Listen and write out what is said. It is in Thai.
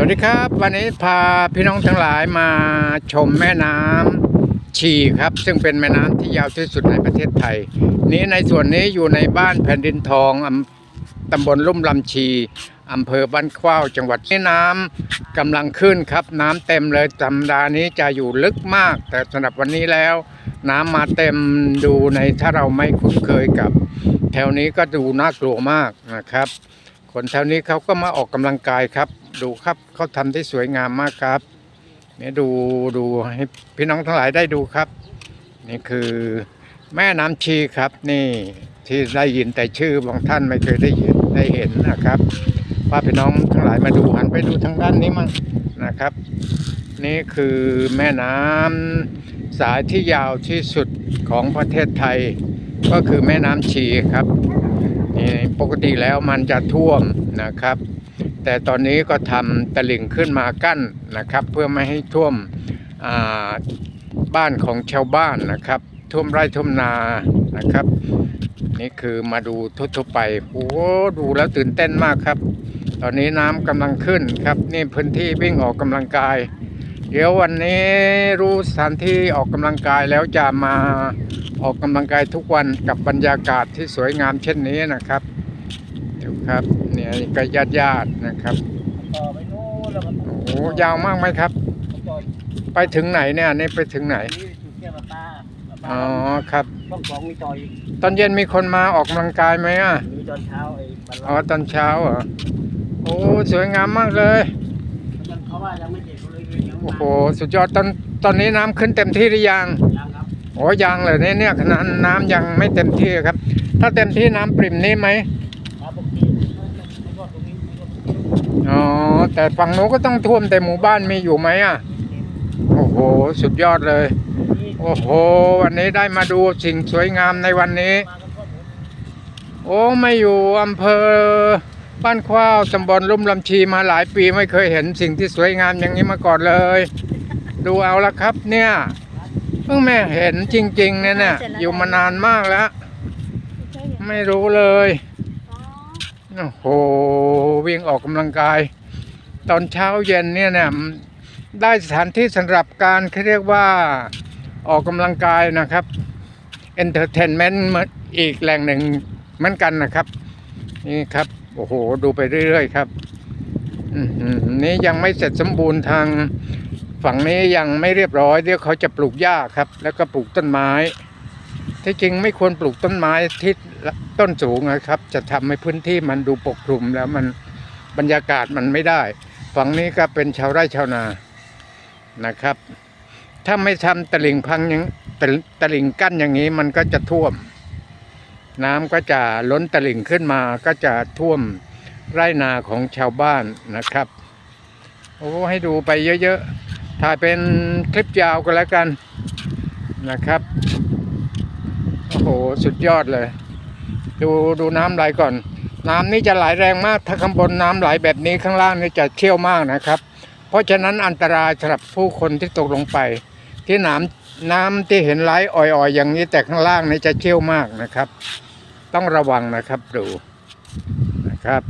สวัสดีครับ วันนี้พาพี่น้องทั้งหลายมาชมแม่น้ำชีครับ ซึ่งเป็นแม่น้ำที่ยาวที่สุดในประเทศไทย นี้ในส่วนนี้อยู่ในบ้านแผ่นดินทองอำตำบลลุ่มลำชีอำเภอบ้านข้าวจังหวัดนี้น้ำกำลังขึ้นครับ น้ำเต็มเลยสัปดาห์นี้จะอยู่ลึกมาก แต่สำหรับวันนี้แล้ว น้ำมาเต็มดูในถ้าเราไม่คุ้นเคยกับ แถวนี้ก็ดูน่ากลัวมากนะครับ คนแถวนี้เขาก็มาออกกำลังกายครับ ดูครับเขาทำได้สวยงามมากครับเนี่ยดูดูให้พี่น้องทั้งหลายได้ดูครับ นี่คือแม่น้ำชีครับนี่ที่ได้ยินแต่ชื่อบางท่านไม่เคยได้ยินได้เห็นนะครับพาพี่น้องทั้งหลายมาดูหันไปดูทางด้านนี้มั่งนะครับ นี่คือแม่น้ำสายที่ยาวที่สุดของประเทศไทย ก็คือแม่น้ำชีครับนี่ปกติแล้วมันจะท่วมนะครับ แต่ตอนนี้ก็ทำตลิ่งขึ้นมากั้นนะครับ เพื่อไม่ให้ท่วมบ้านของชาวบ้านนะครับ ท่วมไร่ท่วมนานะครับ นี่คือมาดูทั่วๆไปโอ้โหดูแล้วตื่นเต้นมากครับ ตอนนี้น้ำกำลังขึ้นครับ นี่พื้นที่วิ่งออกกำลังกาย เดี๋ยววันนี้รู้สถานที่ออกกำลังกายแล้วจะมาออกกำลังกายทุกวันกับบรรยากาศที่สวยงามเช่นนี้นะครับเดี๋ยวครับ เนี่ยก็ญาติญาติๆนะครับ ต่อไปโน่นแล้วก็โอ้โหยาวมากไหมครับ ต่อไปถึงไหนเนี่ยนี่ไปถึงไหน นี่จุดเทียบปลาปลาปลาอ๋อครับ ต้องสองมีต่ออีกตอนเย็นมีคนมาออกกำลังกายไหมอะ มีตอนเช้าไอ้บรรอ๋อลังตอนเช้าเหรอ โอ้สวยงามมากเลย ยังเขาว่ายังไม่เสร็จเขาเลยยังโอ้โห สุดยอดตอนตอนนี้น้ำขึ้นเต็มที่หรือยัง ยังครับโอ้ยังเลยเนี่ยเนี่ยขนาดน้ำยังไม่เต็มที่ครับ ถ้าเต็มที่น้ำปริ่มนี้ไหม ครับปกติไม่ก็ตรงนี้ไม่ก็ตรงนี้ อ๋อ แต่ฝั่งนู้นก็ต้องท่วมแต่หมู่บ้านมีอยู่ไหมอะ โอ้โห สุดยอดเลย โอ้โห วันนี้ได้มาดูสิ่งสวยงามในวันนี้ โอ้ไม่อยู่อำเภอบ้านข้าวตำบลลุ่มลำชีมาหลายปีไม่เคยเห็นสิ่งที่สวยงามอย่างนี้มาก่อนเลย ดูเอาละครับเนี่ยเพิ่งแม่เห็นจริงๆเนี่ยเนี่ยอยู่มานานมากแล้ว ไม่รู้เลยโอ้โหวิ่งออกกำลังกาย ตอนเช้าเย็นเนี่ยเนี่ยได้สถานที่สำหรับการเขาเรียกว่าออกกำลังกายนะครับ entertainment อีกแหล่งหนึ่งเหมือนกันนะครับ นี่ครับ โอ้โห ดูไปเรื่อยๆครับอื้อหือนี่ยังไม่เสร็จสมบูรณ์ทางฝั่งนี้ยังไม่เรียบร้อยเดี๋ยวเขาจะปลูกหญ้าครับ แล้วก็ปลูกต้นไม้ ที่จริงไม่ควรปลูกต้นไม้ที่ต้นสูงนะครับ จะทำให้พื้นที่มันดูปกคลุมแล้วมันบรรยากาศมันไม่ได้ ฝั่งนี้ก็เป็นชาวไร่ชาวนานะครับ ถ้าไม่ทำตลิ่งพังอย่างตลิตลิ่งกั้นอย่างนี้มันก็จะท่วม น้ำก็จะล้นตลิ่งขึ้นมาก็จะท่วมไร่นาของชาวบ้านนะครับโอ้ให้ดูไปเยอะๆถ่ายเป็นคลิปยาวก็แล้วกันนะครับโอ้โหสุดยอดเลย ดูดูน้ำไหลก่อน น้ำนี่จะไหลแรงมาก ถ้าข้างบนน้ำไหลแบบนี้ข้างล่างนี่จะเชี่ยวมากนะครับ เพราะฉะนั้นอันตรายสำหรับผู้คนที่ตกลงไป ที่น้ำน้ำที่เห็นไหลอ่อยๆ อย่างนี้แต่ข้างล่างนี่จะเชี่ยวมากนะครับ ต้องระวังนะครับดูนะครับ